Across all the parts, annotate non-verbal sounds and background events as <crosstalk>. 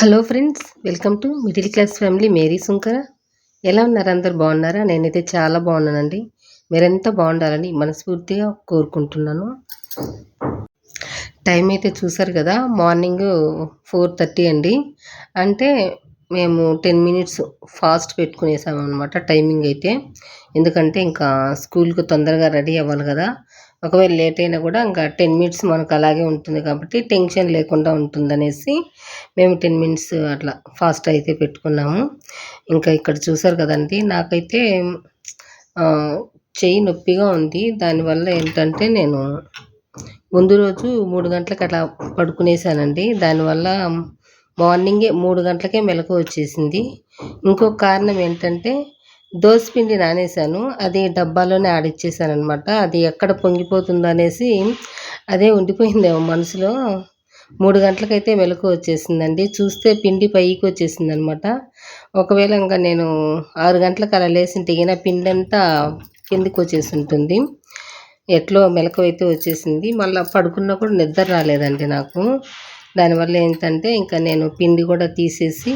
Hello friends welcome to middle class family. Mary Sunkara. ఎలా ఉన్నారు? అందరు బాగున్నారా? నేనైతే చాలా బాగున్నానండి. మీరెంత బాగుండాలని మనస్ఫూర్తిగా కోరుకుంటున్నాను. టైం అయితే చూసారు కదా మార్నింగ్ ఫోర్ థర్టీ అండి. అంటే మేము టెన్ మినిట్స్ ఫాస్ట్ పెట్టుకునేసాము అనమాట టైమింగ్ అయితే. ఎందుకంటే ఇంకా స్కూల్కి తొందరగా రెడీ అవ్వాలి కదా. ఒకవేళ లేట్ అయినా కూడా ఇంకా టెన్ మినిట్స్ మనకు అలాగే ఉంటుంది కాబట్టి టెన్షన్ లేకుండా ఉంటుందనేసి మేము టెన్ మినిట్స్ అట్లా ఫాస్ట్ అయితే పెట్టుకున్నాము. ఇంకా ఇక్కడ చూసారు కదండి నాకైతే చెయ్యి నొప్పిగా ఉంది. దానివల్ల ఏంటంటే నేను ముందు రోజు మూడు గంటలకు అట్లా పడుకునేసానండి. దానివల్ల మార్నింగే మూడు గంటలకే మెలకు వచ్చేసింది. ఇంకొక కారణం ఏంటంటే పిండి నానేసాను అది డబ్బాలోనే ఆడిచ్చేసాను అనమాట అది ఎక్కడ పొంగిపోతుందో అనేసి అదే ఉండిపోయిందేమో మనసులో. మూడు గంటలకైతే మెలకు వచ్చేసిందండి. చూస్తే పిండి పైకి వచ్చేసింది అనమాట ఒకవేళ ఇంకా నేను ఆరు గంటలకు అలా లేసింటే గిన పిండి అంతా కిందికి వచ్చేసి ఉంటుంది ఎట్లో మెలకు అయితే వచ్చేసింది. మళ్ళీ పడుకున్నా కూడా నిద్ర రాలేదండి నాకు. దానివల్ల ఏంటంటే ఇంకా నేను పిండి కూడా తీసేసి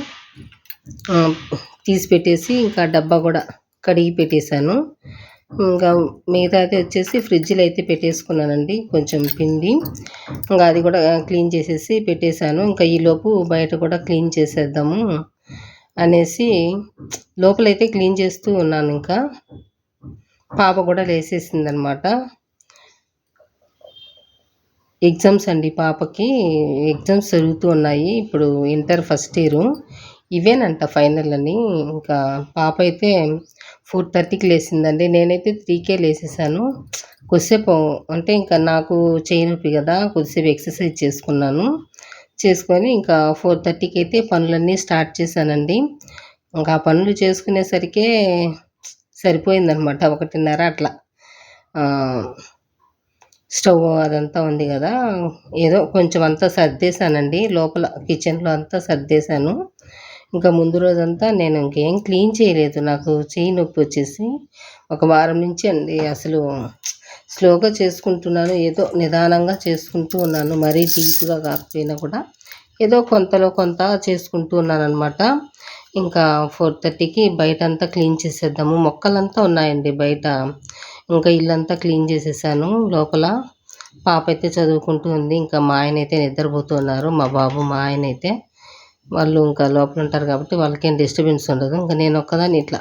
తీసి పెట్టేసి ఇంకా డబ్బా కూడా కడిగి పెట్టేశాను. ఇంకా మిగతాది వచ్చేసి ఫ్రిడ్జ్లో అయితే పెట్టేసుకున్నానండి కొంచెం పిండి. ఇంకా అది కూడా క్లీన్ చేసేసి పెట్టేశాను. ఇంకా ఈలోపు బయట కూడా క్లీన్ చేసేద్దాము అనేసి లోపలైతే క్లీన్ చేస్తూ ఉన్నాను ఇంకా. పాప కూడా లేసేసింది అనమాట ఎగ్జామ్స్ అండి పాపకి. ఎగ్జామ్స్ జరుగుతూ ఉన్నాయి. ఇప్పుడు ఇంటర్ ఫస్ట్ ఇయరు. ఇవేనంట ఫైనల్ అని ఇంకా పాప అయితే ఫోర్ థర్టీకి లేచిందండి నేనైతే త్రీకే లేసేసాను. కొద్దిసేపు అంటే ఇంకా నాకు చేయనొప్పి కదా కొద్దిసేపు ఎక్సర్సైజ్ చేసుకున్నాను. చేసుకొని ఇంకా ఫోర్ థర్టీకి అయితే పనులన్నీ స్టార్ట్ చేశానండి. ఇంకా పనులు చేసుకునేసరికే సరిపోయిందనమాట ఒకటిన్నర అట్లా. స్టవ్ అదంతా ఉంది కదా ఏదో కొంచెం అంతా సర్దేశానండి. లోపల కిచెన్లో అంతా సర్దేశాను. ఇంకా ముందు రోజంతా నేను ఇంకేం క్లీన్ చేయలేదు. నాకు చెయ్యి నొప్పి వచ్చేసి ఒక వారం నుంచి అండి. అసలు స్లోగా చేసుకుంటున్నాను. ఏదో నిదానంగా చేసుకుంటూ ఉన్నాను. మరీ డీప్గా కాకపోయినా కూడా ఏదో కొంతలో కొంత చేసుకుంటూ ఉన్నాను అనమాట ఇంకా ఫోర్ థర్టీకి బయట అంతా క్లీన్ చేసేద్దాము. మొక్కలంతా ఉన్నాయండి బయట. ఇంకా ఇల్లంతా క్లీన్ చేసేసాను. లోపల పాప అయితే చదువుకుంటూ ఉంది. ఇంకా మా ఆయన అయితే నిద్రపోతున్నారు. మా బాబు మా ఆయన అయితే వాళ్ళు ఇంకా లోపల ఉంటారు కాబట్టి వాళ్ళకేం డిస్టర్బెన్స్ ఉండదు. ఇంకా నేను ఒక్కదాన్ని ఇట్లా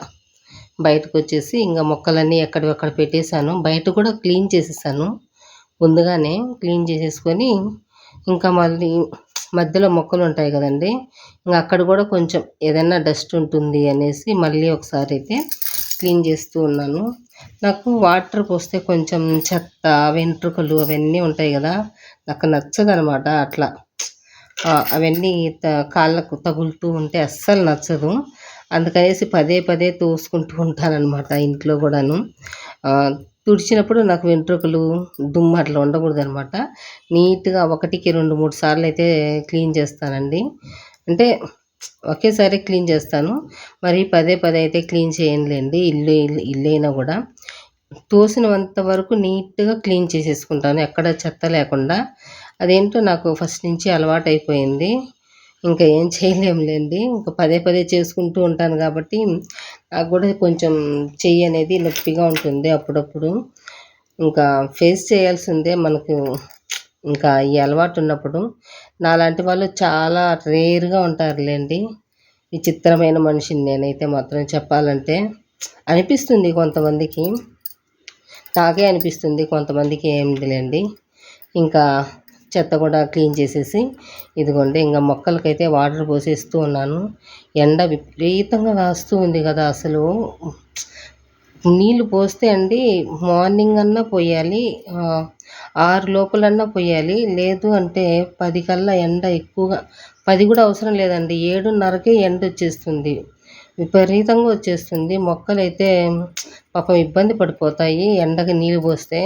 బయటకు వచ్చేసి ఇంకా మొక్కలన్నీ ఎక్కడెక్కడ పెట్టేశాను. బయట కూడా క్లీన్ చేసేసాను. ముందుగానే క్లీన్ చేసేసుకొని ఇంకా మళ్ళీ మధ్యలో మొక్కలు ఉంటాయి కదండి. ఇంకా అక్కడ కూడా కొంచెం ఏదైనా డస్ట్ ఉంటుంది అనేసి మళ్ళీ ఒకసారి అయితే క్లీన్ చేస్తూ ఉన్నాను. నాకు వాటర్ పోస్తే కొంచెం చెత్త వెంట్రుకలు అవన్నీ ఉంటాయి కదా. నాకు నచ్చదనమాట అట్లా. అవన్నీ కాళ్ళకు తగులుతూ ఉంటే అస్సలు నచ్చదు. అందుకనేసి పదే పదే తోసుకుంటూ ఉంటానన్నమాట ఇంట్లో కూడాను. తుడిచినప్పుడు నాకు వెంట్రుకలు దుమ్ము అట్లా ఉండకూడదు అనమాట నీట్గా ఒకటికి రెండు మూడు సార్లు అయితే క్లీన్ చేస్తానండి. అంటే ఒకేసారి క్లీన్ చేస్తాను. మరి పదే పదే అయితే క్లీన్ చేయనులేండి ఇల్లు ఇల్లు అయినా కూడా. తోసినంత వరకు నీట్గా క్లీన్ చేసేసుకుంటాను ఎక్కడ చెత్త లేకుండా. అదేంటో నాకు ఫస్ట్ నుంచి అలవాటు అయిపోయింది ఇంకా ఏం చేయలేములేండి ఇంకా పదే పదే చేసుకుంటూ ఉంటాను కాబట్టి నాకు కూడా కొంచెం చెయ్యి అనేది నొప్పిగా ఉంటుంది అప్పుడప్పుడు. ఇంకా ఫేస్ చేయాల్సిందే మనకు. ఇంకా ఈ అలవాటు ఉన్నప్పుడు నాలాంటి వాళ్ళు చాలా రేర్గా ఉంటారులేండి. విచిత్రమైన మనిషిని నేనైతే మాత్రం చెప్పాలంటే. అనిపిస్తుంది కొంతమందికి. నాకే అనిపిస్తుంది కొంతమందికి ఏమిటిలేండి ఇంకా చెత్త కూడా క్లీన్ చేసేసి ఇదిగోండి ఇంకా మొక్కలకైతే వాటర్ పోసేస్తూ ఉన్నాను. ఎండ విపరీతంగా కాస్తూ ఉంది కదా అసలు. నీళ్ళు పోస్తే అండి మార్నింగ్ అన్నా పోయాలి ఆరు లోపలన్నా పోయాలి. లేదు అంటే పది కల్లా ఎండ ఎక్కువగా పది కూడా అవసరం లేదండి. ఏడున్నరకే ఎండ వచ్చేస్తుంది విపరీతంగా వచ్చేస్తుంది. మొక్కలైతే పాపం ఇబ్బంది పడిపోతాయి ఎండకి నీళ్ళు పోస్తే.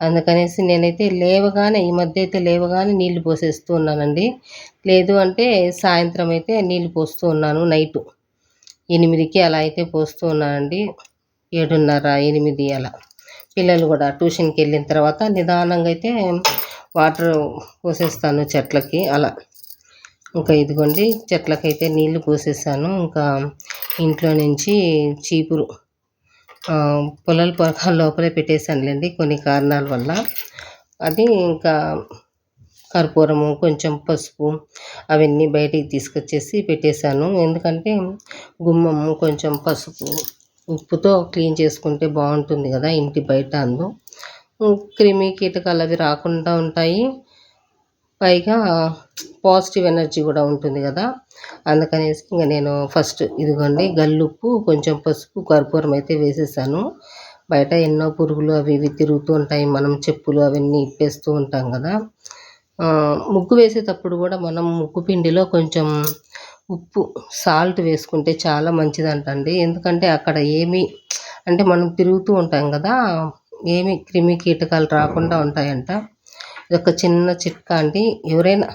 అందుకనేసి నేనైతే లేవగానే ఈ మధ్య అయితే లేవగానే నీళ్ళు పోసేస్తూ ఉన్నానండి. లేదు అంటే సాయంత్రం అయితే నీళ్ళు పోస్తూ ఉన్నాను నైటు. ఎనిమిదికి అలా అయితే పోస్తూ ఉన్నానండి. ఏడున్నర ఎనిమిది అలా. పిల్లలు కూడా ట్యూషన్కి వెళ్ళిన తర్వాత నిదానంగా అయితే వాటర్ పోసేస్తాను చెట్లకి అలా. ఇంకా ఇదిగోండి చెట్లకైతే నీళ్ళు పోసేసాను. ఇంకా ఇంట్లో నుంచి చీపురు పొలాల పొరక లోపలే పెట్టేశానులేండి కొన్ని కారణాల వల్ల. అది ఇంకా కర్పూరము కొంచెం పసుపు అవన్నీ బయటికి తీసుకొచ్చేసి పెట్టేశాను. ఎందుకంటే గుమ్మము కొంచెం పసుపు ఉప్పుతో క్లీన్ చేసుకుంటే బాగుంటుంది కదా ఇంటి బయట అందు. క్రిమి కీటకాలు అవి రాకుండా ఉంటాయి. పైగా పాజిటివ్ ఎనర్జీ కూడా ఉంటుంది కదా. అందుకనేసి ఇంకా నేను ఫస్ట్ ఇదిగోండి గల్లుప్పు కొంచెం పసుపు కర్పూరం అయితే వేసేసాను. బయట ఎన్నో పురుగులు అవి ఇవి తిరుగుతూ ఉంటాయి. మనం చెప్పులు అవన్నీ ఇప్పేస్తూ ఉంటాం కదా. ముగ్గు వేసేటప్పుడు కూడా మనం ముగ్గు పిండిలో కొంచెం ఉప్పు సాల్ట్ వేసుకుంటే చాలా మంచిదంటండి. ఎందుకంటే అక్కడ ఏమి అంటే మనం తిరుగుతూ ఉంటాం కదా ఏమి క్రిమి కీటకాలు రాకుండా ఉంటాయంట. ఒక చిన్న చిట్కా అండి. ఎవరైనా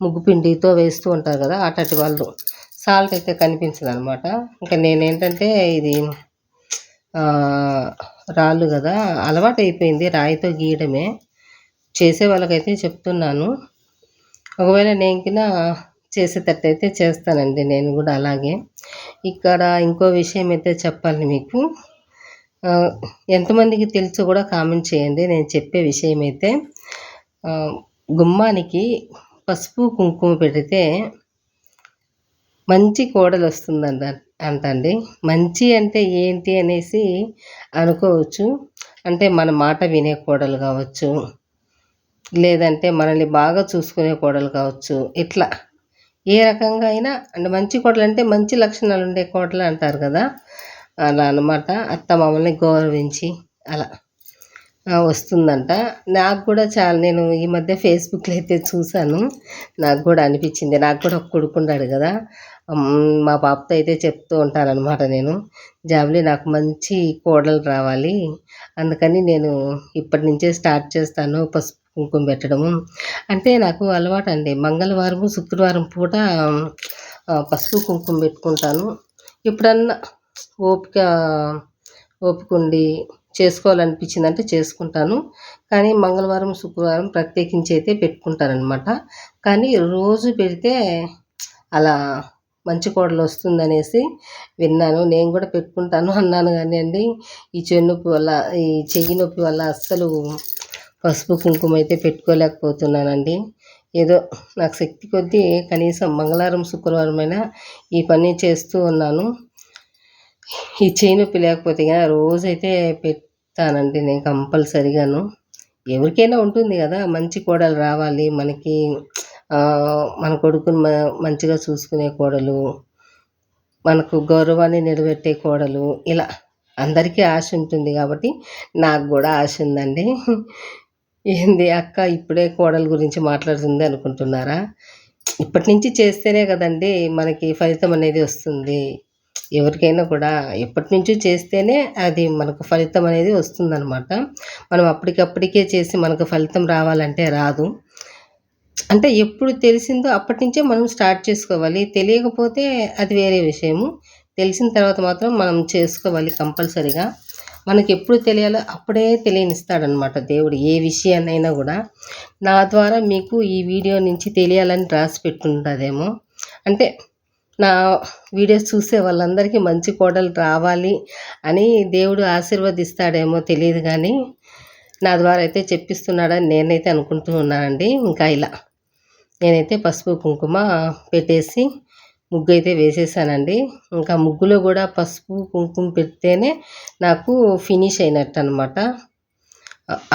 ముగ్గు పిండితో వేస్తూ ఉంటారు కదా అటటి వాళ్ళు. సాల్ట్ అయితే కనిపించదు అనమాట ఇంకా నేనేంటంటే ఇది రాళ్ళు కదా అలవాటు అయిపోయింది రాయితో గీయడమే. చేసే వాళ్ళకైతే చెప్తున్నాను. ఒకవేళ నేను కింద చేసేటట్టయితే చేస్తానండి నేను కూడా అలాగే. ఇక్కడ ఇంకో విషయం అయితే చెప్పాలి మీకు. ఎంతమందికి తెలుసు కూడా కామెంట్ చేయండి. నేను చెప్పే విషయం అయితే గుమ్మానికి పసుపు కుంకుమ పెడితే మంచి కోడలు వస్తుందంట అంటండి. మంచి అంటే ఏంటి అనేసి అనుకోవచ్చు. అంటే మన మాట వినే కోడలు కావచ్చు లేదంటే మనల్ని బాగా చూసుకునే కోడలు కావచ్చు ఇట్లా. ఏ రకంగా అయినా అంటే మంచి కోడలు అంటే మంచి లక్షణాలు ఉండే కోడలు అంటారు కదా అలా అన్నమాట. అత్త మమ్మల్ని గౌరవించి అలా. వస్తుందంట. నాకు కూడా చాలా నేను ఈ మధ్య ఫేస్బుక్లో అయితే చూశాను. నాకు కూడా అనిపించింది. నాకు కూడా ఒక కొడుకున్నాడు కదా. మా పాపతో అయితే చెప్తూ ఉంటానన్నమాట నేను. జాబ్లీ నాకు మంచి కోడలు రావాలి. అందుకని నేను ఇప్పటి నుంచే స్టార్ట్ చేస్తాను పసుపు కుంకుమ పెట్టడము. అంటే నాకు అలవాటు అండి మంగళవారం శుక్రవారం పూట పసుపు కుంకుమ పెట్టుకుంటాను. ఎప్పుడన్నా ఓపిక ఓపిక ఉండి చేసుకోవాలనిపించిందంటే చేసుకుంటాను. కానీ మంగళవారం శుక్రవారం ప్రత్యేకించి అయితే పెట్టుకుంటానమాట కానీ రోజు పెడితే అలా మంచి కోడలు వస్తుందనేసి విన్నాను. నేను కూడా పెట్టుకుంటాను అన్నాను కానీ అండి ఈ చెయ్యి నొప్పి వల్ల ఈ చెయ్యి నొప్పి వల్ల అస్సలు పసుపు కుంకుమ అయితే పెట్టుకోలేకపోతున్నానండి. ఏదో నాకు శక్తి కొద్దీ కనీసం మంగళవారం శుక్రవారం అయినా ఈ పని చేస్తూ ఉన్నాను. ఈ చేయి నొప్పి లేకపోతే కానీ రోజైతే పెడతానండి నేను కంపల్సరిగాను. ఎవరికైనా ఉంటుంది కదా మంచి కోడలు రావాలి మనకి మన కొడుకుని మంచిగా చూసుకునే కోడలు మనకు గౌరవాన్ని నిలబెట్టే కోడలు ఇలా అందరికీ ఆశ ఉంటుంది కాబట్టి నాకు కూడా ఆశ ఉందండి. ఏంది అక్క ఇప్పుడే కోడల గురించి మాట్లాడుతుంది అనుకుంటున్నారా? ఇప్పటి నుంచి చేస్తేనే కదండి మనకి ఫలితం అనేది వస్తుంది. ఎవరికైనా కూడా ఎప్పటి నుంచో చేస్తేనే అది మనకు ఫలితం అనేది వస్తుందన్నమాట. మనం అప్పటికప్పటికే చేసి మనకు ఫలితం రావాలంటే రాదు. అంటే ఎప్పుడు తెలిసిందో అప్పటి నుంచే మనం స్టార్ట్ చేసుకోవాలి. తెలియకపోతే అది వేరే విషయము తెలిసిన తర్వాత మాత్రం మనం చేసుకోవాలి కంపల్సరిగా. మనకి ఎప్పుడు తెలియాలో అప్పుడే తెలియనిస్తాడనమాట దేవుడు. ఏ విషయాన్నైనా కూడా నా ద్వారా మీకు ఈ వీడియో నుంచి తెలియాలని రాసి పెట్టుంటుందేమో అంటే నా వీడియోస్ చూసే వాళ్ళందరికీ మంచి కోడలు రావాలి అని దేవుడు ఆశీర్వదిస్తాడేమో తెలియదు కానీ నా ద్వారా అయితే చెప్పిస్తున్నాడని నేనైతే అనుకుంటూ ఉన్నానండి. ఇంకా ఇలా నేనైతే పసుపు కుంకుమ పెట్టేసి ముగ్గు అయితే వేసేసానండి. ఇంకా ముగ్గులో కూడా పసుపు కుంకుమ పెడితేనే నాకు ఫినిష్ అయినట్టు అనమాట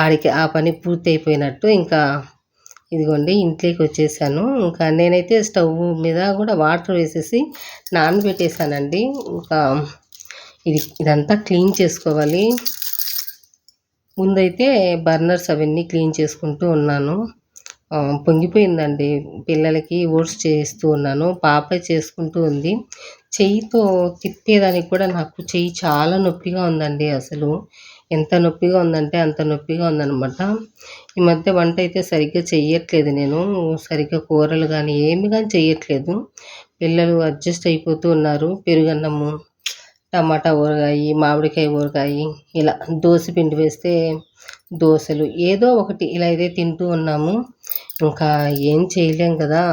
ఆడికి ఆ పని పూర్తి అయిపోయినట్టు ఇంకా ఇదిగోండి ఇంట్లోకి వచ్చేసాను. ఇంకా నేనైతే స్టవ్ మీద కూడా వాటర్ వేసేసి నానబెట్టేసానండి. ఇంకా ఇది ఇదంతా క్లీన్ చేసుకోవాలి. ముందైతే బర్నర్స్ అవన్నీ క్లీన్ చేసుకుంటూ ఉన్నాను. పొంగిపోయిందండి. పిల్లలకి ఓట్స్ చేస్తూ ఉన్నాను. పాప చేసుకుంటూ ఉంది. చెయ్యితో తిప్పేదానికి కూడా నాకు చెయ్యి చాలా నొప్పిగా ఉందండి అసలు. ఎంత నొప్పిగా ఉందంటే అంత నొప్పిగా ఉందన్నమాట. ఈ మధ్య వంట అయితే సరిగ్గా చెయ్యట్లేదు నేను. సరిగ్గా కూరలు కానీ ఏమి కానీ చెయ్యట్లేదు. పిల్లలు అడ్జస్ట్ అయిపోతూ ఉన్నారు. పెరుగన్నము టమాటా ఊరగాయ మామిడికాయ ఊరగాయ ఇలా దోశ పిండి వేస్తే దోశలు ఏదో ఒకటి ఇలా అయితే తింటూ ఉన్నాము. ఇంకా ఏం చేయలేం కదా.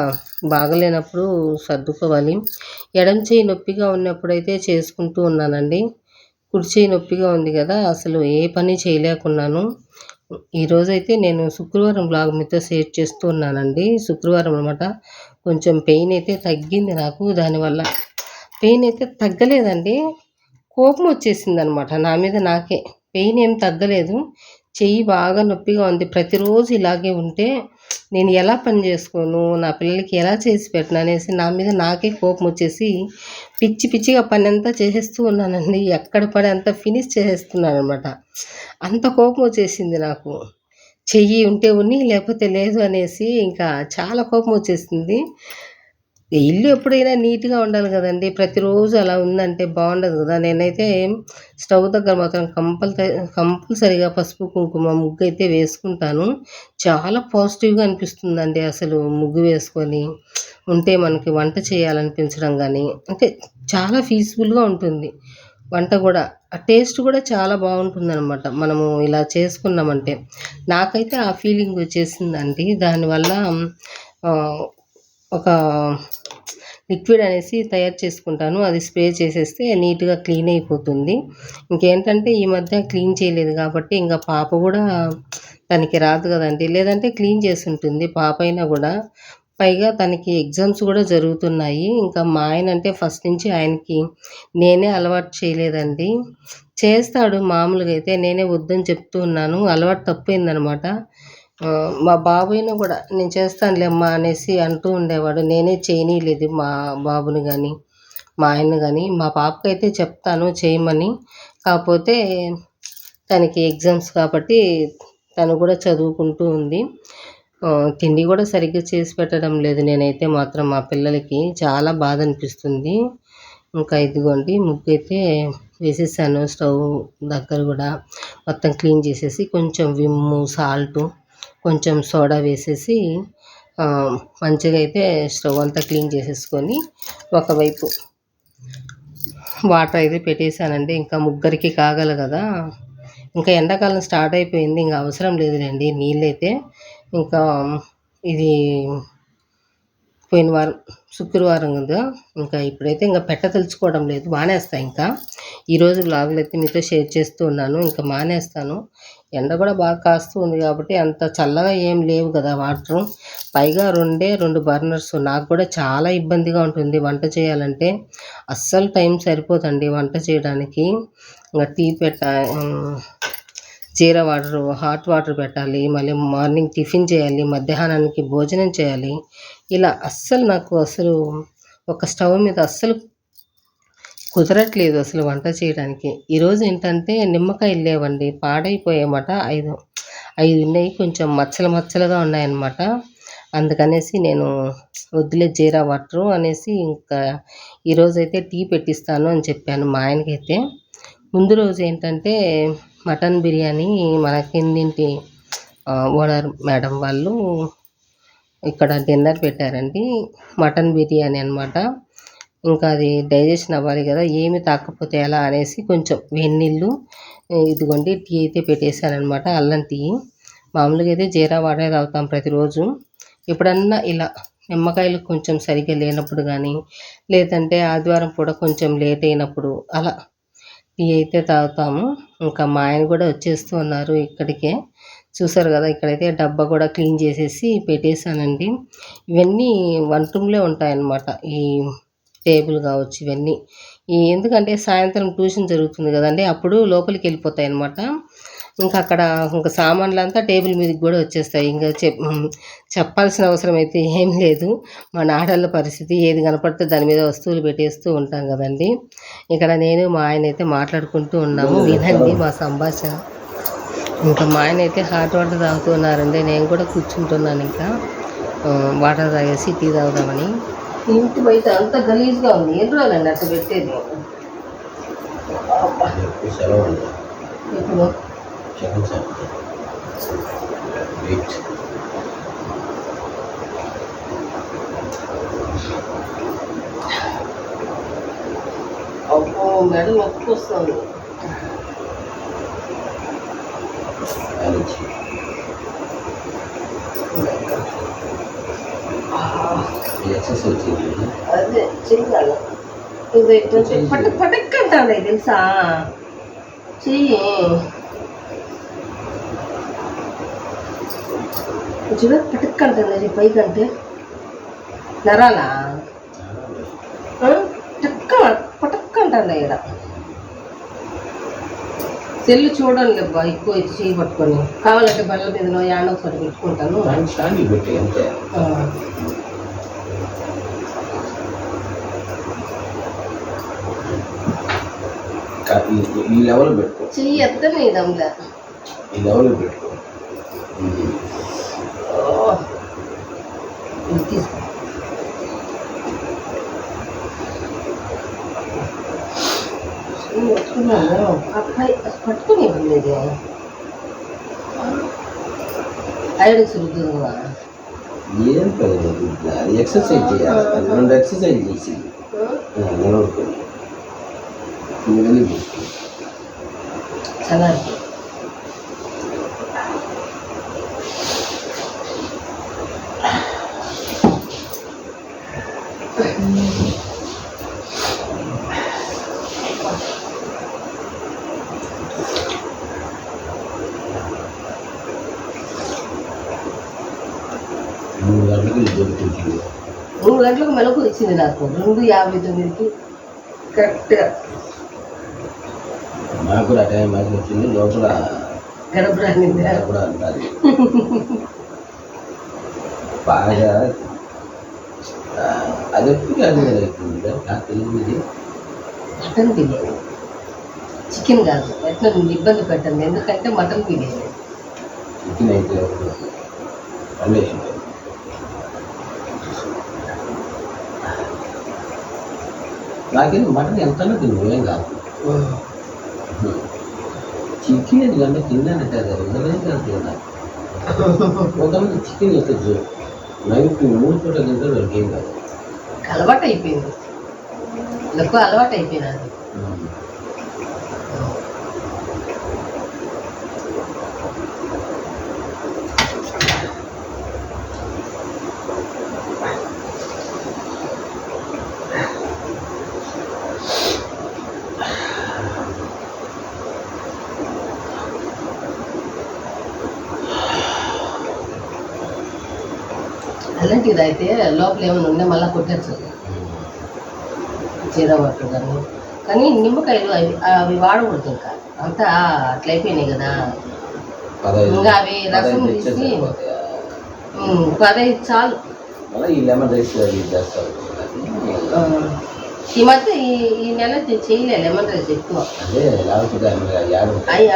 బాగలేనప్పుడు సర్దుకోవాలి. ఎడమ చేయి నొప్పిగా ఉన్నప్పుడైతే చేసుకుంటూ ఉన్నానండి. కుడి చేయి నొప్పిగా ఉంది కదా అసలు ఏ పని చేయలేకున్నాను. ఈరోజైతే నేను శుక్రవారం బ్లాగ్ మీతో షేర్ చేస్తూ ఉన్నానండి. శుక్రవారం అనమాట కొంచెం పెయిన్ అయితే తగ్గింది నాకు దానివల్ల పెయిన్ అయితే తగ్గలేదండి. కోపం వచ్చేసింది అనమాట నా మీద నాకే. పెయిన్ ఏం తగ్గలేదు. చెయ్యి బాగా నొప్పిగా ఉంది. ప్రతిరోజు ఇలాగే ఉంటే నేను ఎలా పని చేసుకోను? నా పిల్లలకి ఎలా చేసి పెట్టను? అనేసి నా మీద నాకే కోపం వచ్చేసి పిచ్చి పిచ్చిగా పని అంతా చేసేస్తూ ఉన్నానండి. ఎక్కడ పని అంతా ఫినిష్ చేసేస్తున్నాను అనమాట అంత కోపం వచ్చేసింది నాకు. చెయ్యి ఉంటే ఉన్ని లేకపోతే లేదు అనేసి ఇంకా చాలా కోపం వచ్చేసింది. ఇల్లు ఎప్పుడైనా నీట్గా ఉండాలి కదండి. ప్రతిరోజు అలా ఉందంటే బాగుండదు కదా. నేనైతే స్టవ్ దగ్గర మాత్రం కంపల్సరీ కంపల్సరీగా పసుపు కుంకుమ ముగ్గు అయితే వేసుకుంటాను. చాలా పాజిటివ్గా అనిపిస్తుందండి అసలు ముగ్గు వేసుకొని. ఉంటే మనకి వంట చేయాలనిపించడం కానీ అంటే చాలా పీస్ఫుల్గా ఉంటుంది. వంట కూడా ఆ టేస్ట్ కూడా చాలా బాగుంటుంది అనమాట మనము ఇలా చేసుకున్నామంటే. నాకైతే ఆ ఫీలింగ్ వచ్చేసిందండి. దానివల్ల ఒక లిక్విడ్ అనేసి తయారు చేసుకుంటాను. అది స్ప్రే చేసేస్తే నీట్గా క్లీన్ అయిపోతుంది. ఇంకేంటంటే ఈ మధ్య క్లీన్ చేయలేదు కాబట్టి ఇంకా పాప కూడా తనకి రాదు కదండి. లేదంటే క్లీన్ చేసి ఉంటుంది పాప అయినా కూడా. పైగా తనకి ఎగ్జామ్స్ కూడా జరుగుతున్నాయి. ఇంకా మా ఆయన అంటే ఫస్ట్ నుంచి ఆయనకి నేనే అలవాటు చేయలేదండి. చేస్తాడు మామూలుగా అయితే నేనే వద్దని చెప్తూ ఉన్నాను. అలవాటు తప్పైందనమాట ఆ, మా బాబుని కూడా నేను చేస్తానులేమ్మా అనేసి అంటూ ఉండేవాడు. నేనే చేయనీయలేదు మా బాబుని కానీ మా ఆయన కానీ మా పాపకి అయితే చెప్తాను చేయమని. కాకపోతే తనకి ఎగ్జామ్స్ కాబట్టి తను కూడా చదువుకుంటూ ఉంది. తిండి కూడా సరిగ్గా చేసి పెట్టడం లేదు. నేనైతే మాత్రం మా పిల్లలకి చాలా బాధ అనిపిస్తుంది. ఇంకా ఇదిగోండి ముగ్గు అయితే వేసేసాను స్టవ్ దగ్గర కూడా. మొత్తం క్లీన్ చేసేసి కొంచెం విమ్ము సాల్టు కొంచెం సోడా వేసేసి మంచిగా అయితే స్టవ్ అంతా క్లీన్ చేసేసుకొని ఒకవైపు వాటర్ అయితే పెట్టేశానండి. ఇంకా ముగ్గురికి కాగల కదా. ఇంకా ఎండాకాలం స్టార్ట్ అయిపోయింది. ఇంకా అవసరం లేదులేండి. నీళ్ళైతే ఇంకా ఇది పోయిన వారం శుక్రవారం కదా. ఇంకా ఇప్పుడైతే ఇంకా పెట్ట తెలుసుకోవడం లేదు. మానేస్తా ఇంకా. ఈరోజు బ్లాగులు అయితే మీతో షేర్ చేస్తూ ఉన్నాను. ఇంకా మానేస్తాను. ఎండ కూడా బాగా కాస్తూ ఉంది కాబట్టి అంత చల్లగా ఏం లేవు కదా వాటర్. పైగా రెండే రెండు బర్నర్స్. నాకు కూడా చాలా ఇబ్బందిగా ఉంటుంది వంట చేయాలంటే. అస్సలు టైం సరిపోదండి వంట చేయడానికి. ఇంకా టీ పెట్ట జీర వాటర్ హాట్ వాటర్ పెట్టాలి మళ్ళీ మార్నింగ్ టిఫిన్ చేయాలి మధ్యాహ్నానికి భోజనం చేయాలి. ఇలా అస్సలు నాకు అసలు ఒక స్టవ్ మీద అస్సలు కుదరట్లేదు అసలు వంట చేయడానికి. ఈరోజు ఏంటంటే నిమ్మకాయలు లేవండి పాడైపోయాయన్నమాట. ఐదు ఐదు ఉన్నాయి కొంచెం మచ్చలు మచ్చలుగా ఉన్నాయన్నమాట. అందుకనేసి నేను వద్దులే జీరా వాటరు అనేసి ఇంకా ఈరోజైతే టీ పెట్టిస్తాను అని చెప్పాను మా ఆయనకైతే. ముందు రోజు ఏంటంటే మటన్ బిర్యానీ మన కిందింటి ఓనర్ మేడం వాళ్ళు ఇక్కడ డిన్నర్ పెట్టారండి. మటన్ బిర్యానీ అన్నమాట. ఇంకా అది డైజెషన్ అవ్వాలి కదా ఏమి తాకపోతే ఎలా అనేసి కొంచెం వెన్నీళ్ళు ఇదిగోండి టీ అయితే పెట్టేశానమాట అల్లం టీ. మామూలుగా అయితే జీరా వాడే తాగుతాం ప్రతిరోజు. ఎప్పుడన్నా ఇలా నిమ్మకాయలు కొంచెం సరిగ్గా లేనప్పుడు కానీ లేదంటే ఆదివారం పూట కొంచెం లేట్ అయినప్పుడు అలా టీ అయితే తాగుతాము. ఇంకా మా ఆయన కూడా వచ్చేస్తూ ఉన్నారు ఇక్కడికే. చూసారు కదా ఇక్కడైతే డబ్బా కూడా క్లీన్ చేసేసి పెట్టేశానండి. ఇవన్నీ వన్ రూమ్లే ఉంటాయన్నమాట. ఈ టేబుల్ కావచ్చు ఇవన్నీ. ఈ ఎందుకంటే సాయంత్రం ట్యూషన్ జరుగుతుంది కదండి అప్పుడు లోపలికి వెళ్ళిపోతాయి అన్నమాట. ఇంకా అక్కడ ఇంకా సామాన్లు అంతా టేబుల్ మీదకి కూడా వచ్చేస్తాయి. ఇంకా చెప్ చెప్పాల్సిన అవసరం అయితే ఏం లేదు. మన ఆడళ్ళ పరిస్థితి ఏది కనపడితే దాని మీద వస్తువులు పెట్టేస్తూ ఉంటాం కదండి. ఇక్కడ నేను మా ఆయన అయితే మాట్లాడుకుంటూ ఉన్నాము. వినండి మా సంభాషణ ఇంకా మా ఆయన అయితే హాట్ వాటర్ తాగుతున్నారండి నేను కూడా కూర్చుంటున్నాను ఇంకా. వాటర్ తాగేసి టీ తాగుదామని. ఇంటి బయట అంత గలీజ్గా ఉంది. ఏం రోజులండి అట్లా పెట్టేది? వెయిట్ అబ్బో మెడ నొప్పి వస్తుంది. ఎక్సర్సైజ్ చేయండి అదే చెయ్యాలి. ఇది పట్టు పటక్కంటాను తెలుసా? చెయ్యి. చూడ పటక్కంటుంది పైకంటే. నరాలా? ఆ? టక్క పటక్కంటుంది ఇక్కడ సెల్లు చూడండి అబ్బా ఎక్కువ చేయి పట్టుకొని. కావాలంటే బల్ల మీదలో యాడో ఒకటి పెట్టుకుంటాను దానికి స్టాండింగ్ పెట్టి అంతే ఆ. కా- ఈ- ఈ లెవెల్ పెట్టుకో చెయ్యి ఎత్తనే ఇదంతా ఈ లెవెల్ పెట్టుకో ఉమ్. ఇది తీసుకో చెయ్యి పట్టుకున్నాను అబ్బాయి పట్టుకుని ఇవ్వలేదు ఐదు సురుద్దుగా ఏం పని అది ఎక్సర్సైజ్ చేయాలి అది రెండు ఎక్సర్సైజ్ చేసి ఆ, నిలబడుకోండి ఇవన్నీ చేసుకో చాలా మూడు గంటలకు ఇది దొరుకుతుంది మూడు గంటలకు మెలకు వచ్చింది నాకు రెండు యాభై తొమ్మిదికి కరెక్ట్గా నాకు కూడా ఆ టైం మాకు వచ్చింది లోపల గడప రానింది కూడా అంటారు బాగా అది ఎప్పుడు అది నాకు తెలియదు మటన్ బిర్యానీ. చికెన్ కాదు. ఎట్లా ఇబ్బంది పెట్టండి ఎందుకంటే మటన్ బిర్యానీ. చికెన్ అయితే వండేసి నాకేం మటన్ ఎంతనో తిను ఏం కాదు. చికెన్ ఎందుకంటే తిన్నానంటే అది ఉండలేదు కాదు. కొంతమంది చికెన్ ఎత్తచ్చు నైట్ మూడు పూట తింటే ఏం కాదు అలవాటు అయిపోయింది నాకు అలవాటు అయిపోయినది అయితే లోపల ఏమైనా ఉండే మళ్ళీ కొట్టచ్చు. చీర పట్టు కానీ. కానీ నిమ్మకాయలు అవి అవి వాడకూడదు ఇంకా. అంతా అట్లా అయిపోయినాయి కదా. ఇంకా అవి రసం తీసి పదహైదు చాలు. ఈ లెమన్ రైస్ చేస్తారు. ఈ మధ్య ఈ నెల చేయలే లెమన్ రైస్ ఎక్కువ.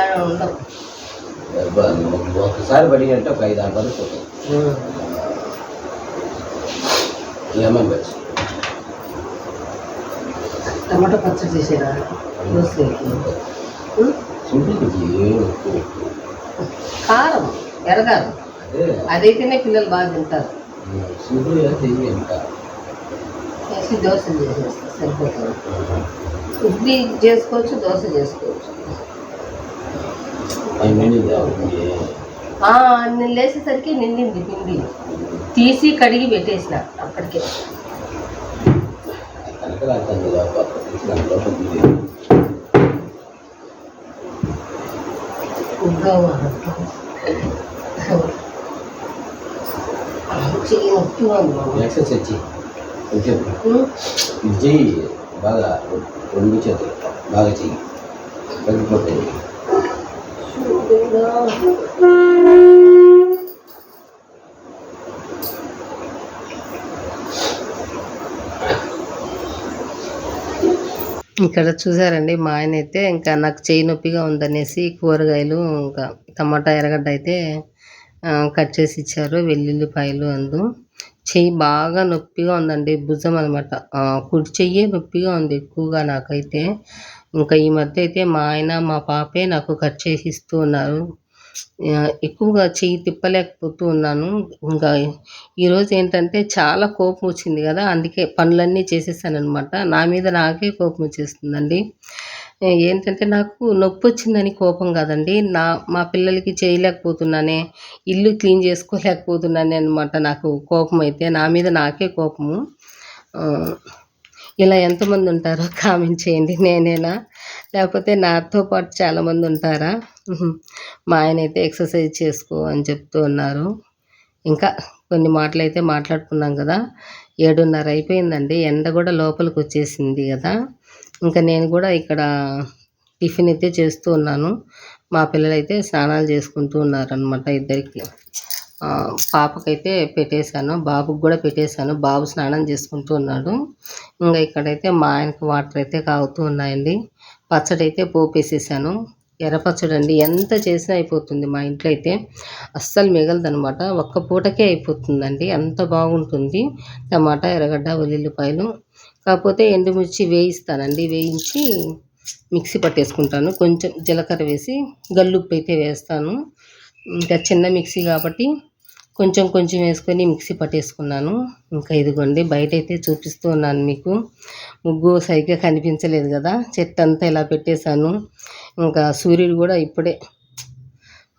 ఆడ ఉండవు. ఒకసారి పడి అంటే ఒక ఐదు ఆరు వరకు లెమన్ రైస్. టమాటా పచ్చడి చేసేదా సింపుల్ కారం ఎరగారం అదే. అదైతేనే పిల్లలు బాగా తింటారు. సింపుల్గా చేసి దోశలు చేసేస్తా సరిపోతుంది. ఇడ్లీ చేసుకోవచ్చు దోశ చేసుకోవచ్చు. నేను లేచేసరికి నిండింది పిండి. తీసి కడిగి పెట్టేసిన అక్కడికే కనుక రాస్తాను లోపల లోపల తీసి ఉద్యోగం చెయ్యి నొప్పిగా ఉంది బాబు. ఎక్సర్సైజ్ చెయ్యి కొంచెం ఉమ్, ఇది చెయ్యి బాగా రెండు చేతులు బాగా చెయ్యి తగ్గిపోతాయి ఇక్కడ చూసారండి మా ఆయన అయితే ఇంకా నాకు చేయి నొప్పిగా ఉందనేసి కూరగాయలు ఇంకా టమాటా ఎర్రగడ్డ అయితే కట్ చేసి ఇచ్చారు వెల్లుల్లిపాయలు అందు. చెయ్యి బాగా నొప్పిగా ఉందండి భుజం అనమాట కుడి చెయ్యే నొప్పిగా ఉంది ఎక్కువగా నాకైతే. ఇంకా ఈ మధ్య అయితే మా ఆయన మా పాపే నాకు కట్ చేసి ఇస్తూ ఉన్నారు. ఎక్కువగా చెయ్యి తిప్పలేకపోతూ ఉన్నాను. ఇంకా ఈరోజు ఏంటంటే చాలా కోపం వచ్చింది కదా అందుకే పనులన్నీ చేసేసానమాట నా మీద నాకే కోపం వచ్చేస్తుందండి. ఏంటంటే నాకు నొప్పి వచ్చిందని కోపం కాదండి. నా మా పిల్లలకి చేయలేకపోతున్నానే ఇల్లు క్లీన్ చేసుకోలేకపోతున్నానే అనమాట నాకు కోపం అయితే. నా మీద నాకే కోపము. ఇలా ఎంతమంది ఉంటారో <laughs> కామెంట్ చేయండి నేనేనా. లేకపోతే నాతో పాటు చాలామంది ఉంటారా? మా ఆయన అయితే ఎక్సర్సైజ్ చేసుకో అని చెప్తూ ఉన్నారు. ఇంకా కొన్ని మాటలు అయితే మాట్లాడుకున్నాం కదా. ఏడున్నర అయిపోయిందండి. ఎండ కూడా లోపలికి వచ్చేసింది కదా. ఇంకా నేను కూడా ఇక్కడ టిఫిన్ అయితే చేస్తూ ఉన్నాను. మా పిల్లలైతే స్నానాలు చేసుకుంటూ ఉన్నారనమాట ఇద్దరికి. పాపకైతే పెట్టేశాను బాబుకి కూడా పెట్టేశాను బాబు స్నానం చేసుకుంటూ ఉన్నాడు. ఇంకా ఇక్కడైతే మా ఆయనకి వాటర్ అయితే కాగుతూ ఉన్నాయండి. పచ్చడి అయితే పోపేసేసాను ఎర్రపచ్చడి అండి ఎంత చేసినా అయిపోతుంది మా ఇంట్లో అయితే. అస్సలు మిగలదనమాట ఒక్క పూటకే అయిపోతుందండి అంత బాగుంటుంది. టమాటా ఎర్రగడ్డ ఉల్లిపాయలు. కాకపోతే ఎండుమిర్చి వేయిస్తానండి వేయించి మిక్సీ పట్టేసుకుంటాను. కొంచెం జీలకర్ర వేసి గల్లుప్పు అయితే వేస్తాను. ఇంకా చిన్న మిక్సీ కాబట్టి కొంచెం కొంచెం వేసుకొని మిక్సీ పట్టేసుకున్నాను. ఇంకా ఇదిగోండి బయట అయితే చూపిస్తూ ఉన్నాను మీకు. ముగ్గు సరిగ్గా కనిపించలేదు కదా చెట్టు అంతా ఇలా పెట్టేశాను. ఇంకా సూర్యుడు కూడా ఇప్పుడే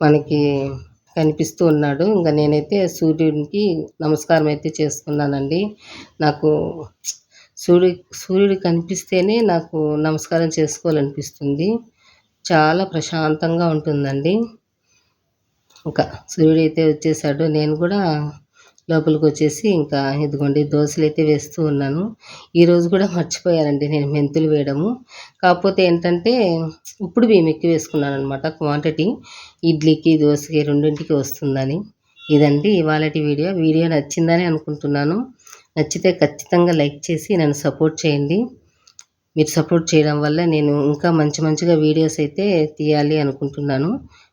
మనకి కనిపిస్తూ ఉన్నాడు. ఇంకా నేనైతే సూర్యుడికి నమస్కారం అయితే చేసుకున్నానండి. నాకు సూర్యు సూర్యుడు కనిపిస్తేనే నాకు నమస్కారం చేసుకోవాలనిపిస్తుంది. చాలా ప్రశాంతంగా ఉంటుందండి. ఇంకా సూర్యుడు అయితే వచ్చేసాడు నేను కూడా లోపలికి వచ్చేసి ఇంకా ఇదిగోండి దోశలు అయితే వేస్తూ ఉన్నాను. ఈరోజు కూడా మర్చిపోయానండి నేను మెంతులు వేయడము. కాకపోతే ఏంటంటే ఇప్పుడు బియ్యం ఎక్కువ వేసుకున్నాను అనమాట క్వాంటిటీ. ఇడ్లీకి దోశకి రెండింటికి వస్తుందని. ఇదండి ఇవాళ వీడియో. వీడియో నచ్చిందని అనుకుంటున్నాను. నచ్చితే ఖచ్చితంగా లైక్ చేసి నన్ను సపోర్ట్ చేయండి. మీరు సపోర్ట్ చేయడం వల్ల నేను ఇంకా మంచి మంచిగా వీడియోస్ అయితే తీయాలి అనుకుంటున్నాను.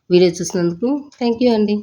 వీడియో చూసినందుకు థ్యాంక్ యూ అండి.